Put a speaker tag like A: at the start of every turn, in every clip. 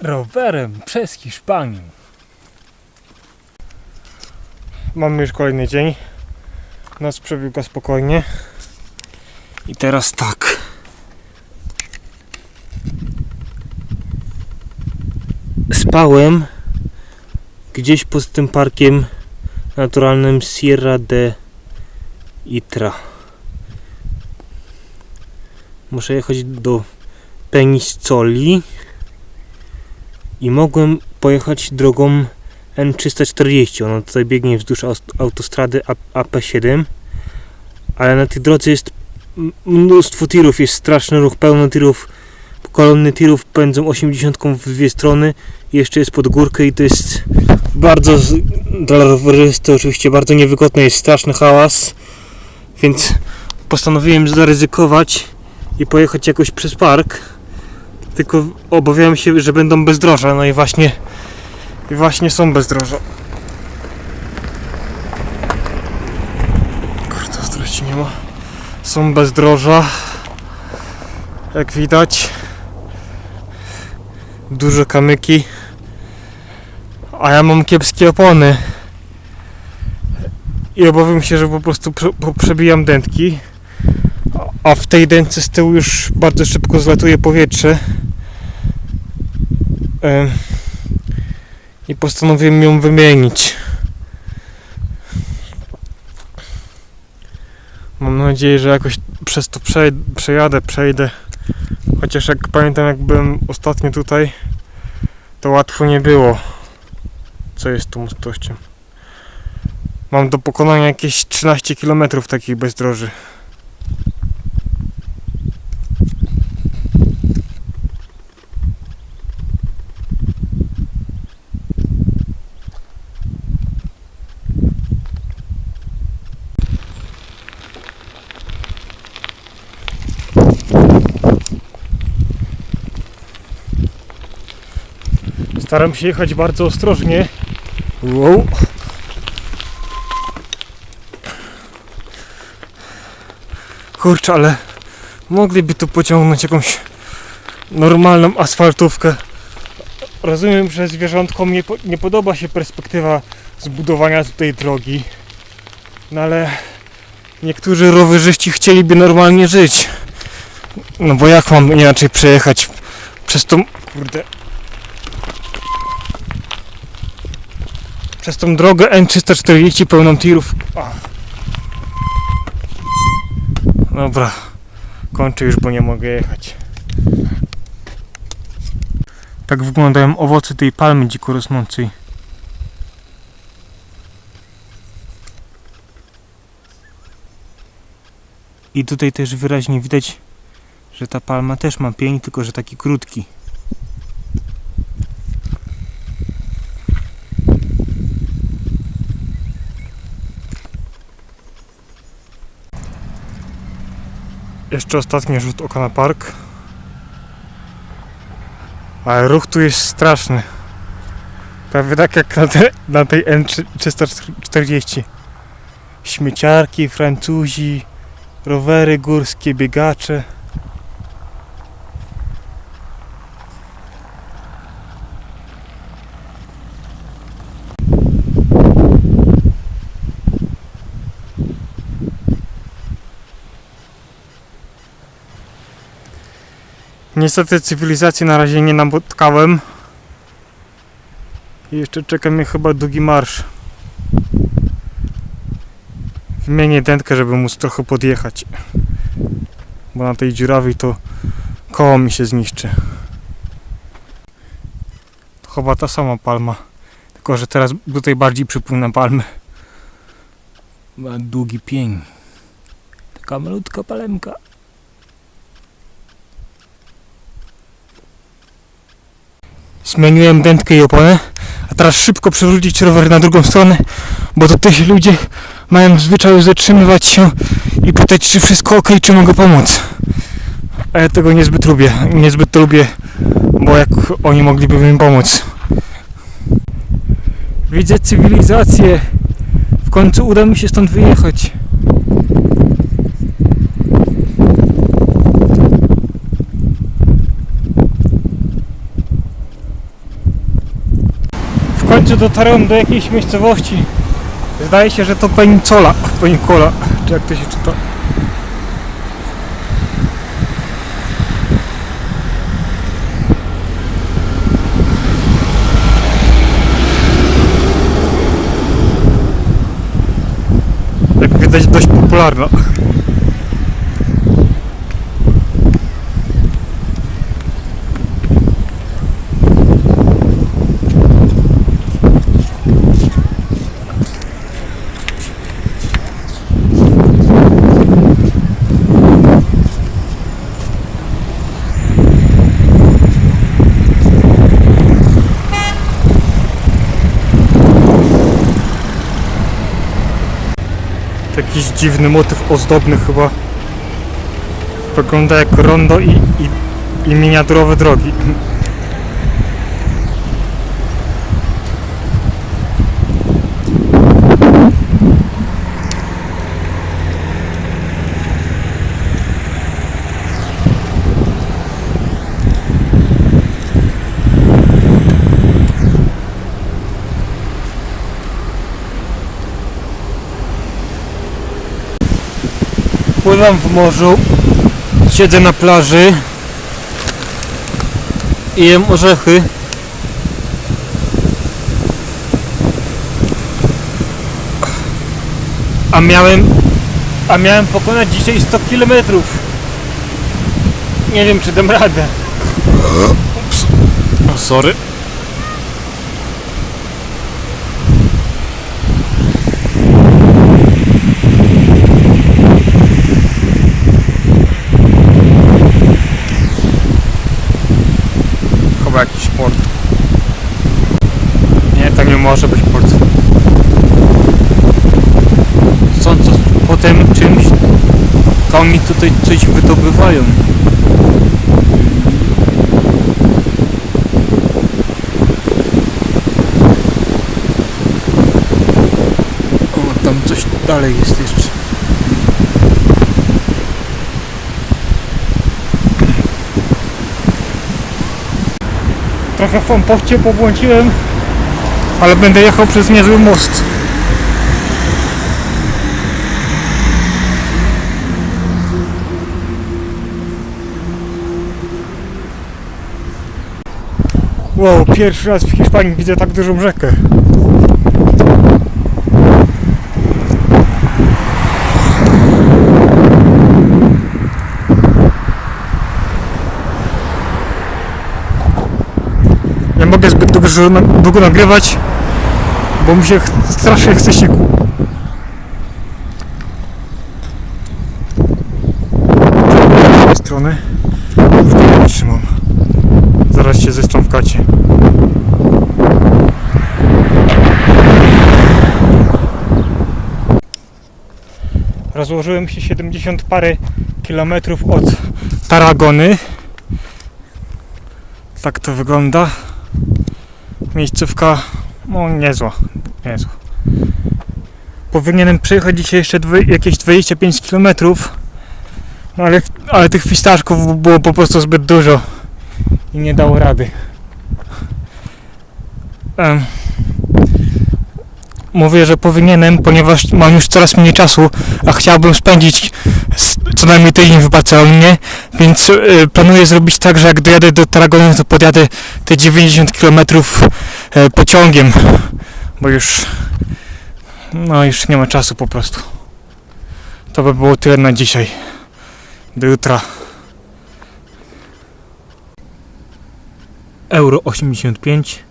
A: rowerem przez Hiszpanię. Mamy już kolejny dzień. Noc przebiegła spokojnie. I teraz tak. Spałem gdzieś pod tym parkiem naturalnym Sierra de Itra. Muszę jechać do Peniscoli i mogłem pojechać drogą N340. Ona tutaj biegnie wzdłuż aut- autostrady A- AP7, ale na tej drodze jest mnóstwo tirów, jest straszny ruch, pełno tirów. Kolumny tirów pędzą 80 w dwie strony, jeszcze jest pod górkę i to jest bardzo dla rowerzysty oczywiście bardzo niewygodne, jest straszny hałas, więc postanowiłem zaryzykować i pojechać jakoś przez park. Tylko obawiałem się, że będą bezdroża, no i właśnie i właśnie są bezdroża. Kurde, ostrości nie ma. Są bezdroża. Jak widać. Duże kamyki. A ja mam kiepskie opony. I obawiam się, że po prostu przebijam dętki. A w tej dętce z tyłu już bardzo szybko zlatuje powietrze. I postanowiłem ją wymienić. Mam nadzieję, że jakoś przez to przej- przejadę, przejdę. Chociaż jak pamiętam, jak byłem ostatnio tutaj, to łatwo nie było. Co jest tą mostością? Mam do pokonania jakieś 13 km takich bezdroży. Staram się jechać bardzo ostrożnie. Wow. Kurczę, ale mogliby tu pociągnąć jakąś normalną asfaltówkę. Rozumiem, że zwierzątkom nie, po, nie podoba się perspektywa zbudowania tutaj drogi. No ale niektórzy rowerzyści chcieliby normalnie żyć. No bo jak mam inaczej przejechać przez tą... Kurde, przez tą drogę N340 pełną tirów. A. Dobra, kończę już, bo nie mogę jechać. Tak wyglądają owoce tej palmy dziko rosnącej. I tutaj też wyraźnie widać, że ta palma też ma pień, tylko że taki krótki. Jeszcze ostatni rzut oka na park. Ale ruch tu jest straszny. Prawie tak jak na, te, na tej N340. Śmieciarki, Francuzi, rowery górskie, biegacze. Niestety cywilizacji na razie nie napotkałem. I jeszcze czeka mnie chyba długi marsz. Wymienię dętkę, żeby móc trochę podjechać. Bo na tej dziurawej to koło mi się zniszczy. To chyba ta sama palma. Tylko, że teraz tutaj bardziej przypomina palmę. Ma długi pień. Taka malutka palemka. Zmieniłem dętkę i oponę, a teraz szybko przewrócić rower na drugą stronę, bo to też ludzie mają w zwyczaju zatrzymywać się i pytać, czy wszystko ok, czy mogę pomóc. A ja tego niezbyt lubię, niezbyt to lubię, bo jak oni mogliby mi pomóc. Widzę cywilizację. W końcu uda mi się stąd wyjechać. Końcu dotarłem do jakiejś miejscowości. Zdaje się, że to Penicola, Penicola, czy jak to się czyta. Jak widać dość popularna. Dziwny motyw ozdobny chyba. Wygląda jak rondo i, i, i miniaturowe drogi. Pływam w morzu, siedzę na plaży i jem orzechy. A miałem, a miałem pokonać dzisiaj 100 km. Nie wiem czy dam radę. Ups. Sorry. Chyba jakiś port. Nie, to nie może być port. Sądząc po tym czymś, to oni tutaj wydobywają. O, tam coś dalej jest jeszcze. Trochę w Fompocie pobłądziłem, ale będę jechał przez niezły most. Wow, pierwszy raz w Hiszpanii widzę tak dużą rzekę. Nie mogę zbyt na, długo nagrywać, bo mi się strasznie chce siku. Z strony już to nie trzymam. Zaraz się zeszczam w kacie. Rozłożyłem się 70 parę kilometrów od Tarragony. Tak to wygląda. Miejscówka, no niezła, niezła. Powinienem przejechać dzisiaj jeszcze dwie, jakieś 25 km, no ale, ale tych fistaszków było po prostu zbyt dużo i nie dało rady. Em, mówię, że powinienem, ponieważ mam już coraz mniej czasu, a chciałbym spędzić co najmniej tydzień w Barcelonie, więc y, planuję zrobić tak, że jak dojadę do Tarragony, to podjadę te 90 km e, pociągiem, bo już no już nie ma czasu po prostu. To by było tyle na dzisiaj. Do jutra. Euro 85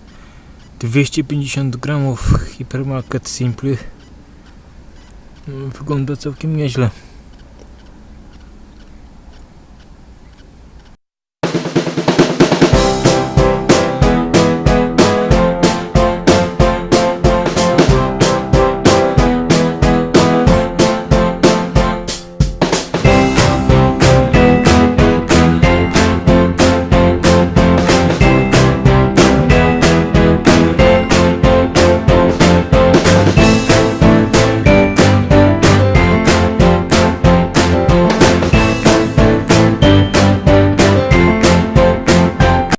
A: 250 gramów Hypermarket Simply Mm, Wygląda całkiem nieźle.